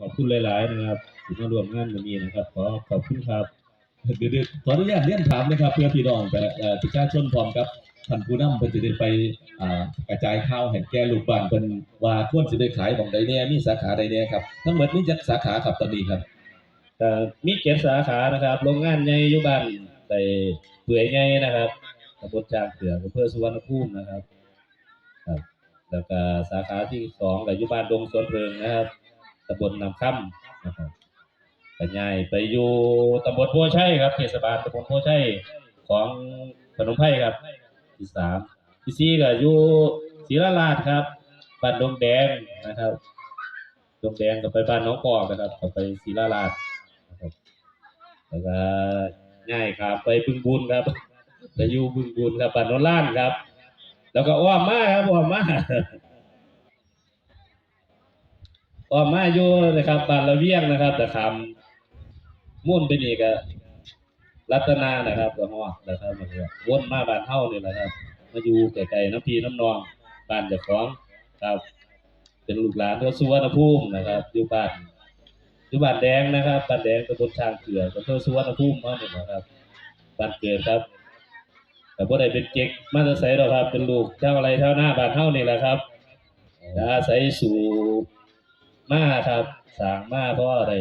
ขอบคุณหลาย ๆ นะครับที่มาร่วมงานวันนี้นะครับ ขอขอบคุณครับเดี๋ยวๆขออนุญาตเรียนถามนะครับเพื่อพี่น้องแต่เอ่อประชาชนพร้อมกับท่านผู้นำเพิ่นจะได้ไปอ่ากระจายข่าวให้แก่ลูกบ้านเพิ่นว่าควรสิได้ขายหม่องใดแน่มีสาขาใดแน่ครับทั้งหมดมีจักสาขาครับตอนนี้ครับมีเจ็ดสาขานะครับโรงงานใหญ่อยู่บ้านในเปื่อยใหญ่นะครับตำบลจางเผือกอำเภอสุวรรณภูมินะครับครับ แล้วก็สาขาที่สองก็อยู่บ้านดงสวนเพลิงนะครับ ตำบลนำค่ำนะครับก็ย้ายไปอยู่ตำบลโพชัยครับเทศบาลตำบลโพชัยของพนมไพรครับ ที่สามที่สี่ก็อยู่ศรีราชครับบ้านดงแดงนะครับดงแดงก็ไปบ้านน้องกอกนะครับก็ไปศรีราชนะครับแล้วก็ง่ายครับ ไปบึงบุญครับไปอยู่บึงบุญครับบ้านโนนล้านครับ แล้วก็อ้อมมาครับอ้อมมา ออมมาอยู่นะครับบ้านละเวียงนะครับแต่คำมุ่นไปนี่ก็รัตนานะครับก็ฮอดนะครับมันก็วนมาบ้านเฮานี่แหละครับ มาอยู่ไกลๆน้ำพีน้ำนองบ้านเจ้าของครับ เป็นลูกหลานของสุวรรณภูมินะครับ อยู่บ้านอยู่บ้านแดงนะครับบ้านแดงตำบลช้างเผือกอำเภอสุวรรณภูมิเฮานี่นะครับบ้านเกิดครับ แต่บ่ได้เป็นเก๊กมาแต่ไสดอกครับ เป็นลูกเจ้าอะไรเท่าหน้าบ้านเฮานี่แหละครับอาศัยสู่ มาครับ สั่งมาเพราะอะไร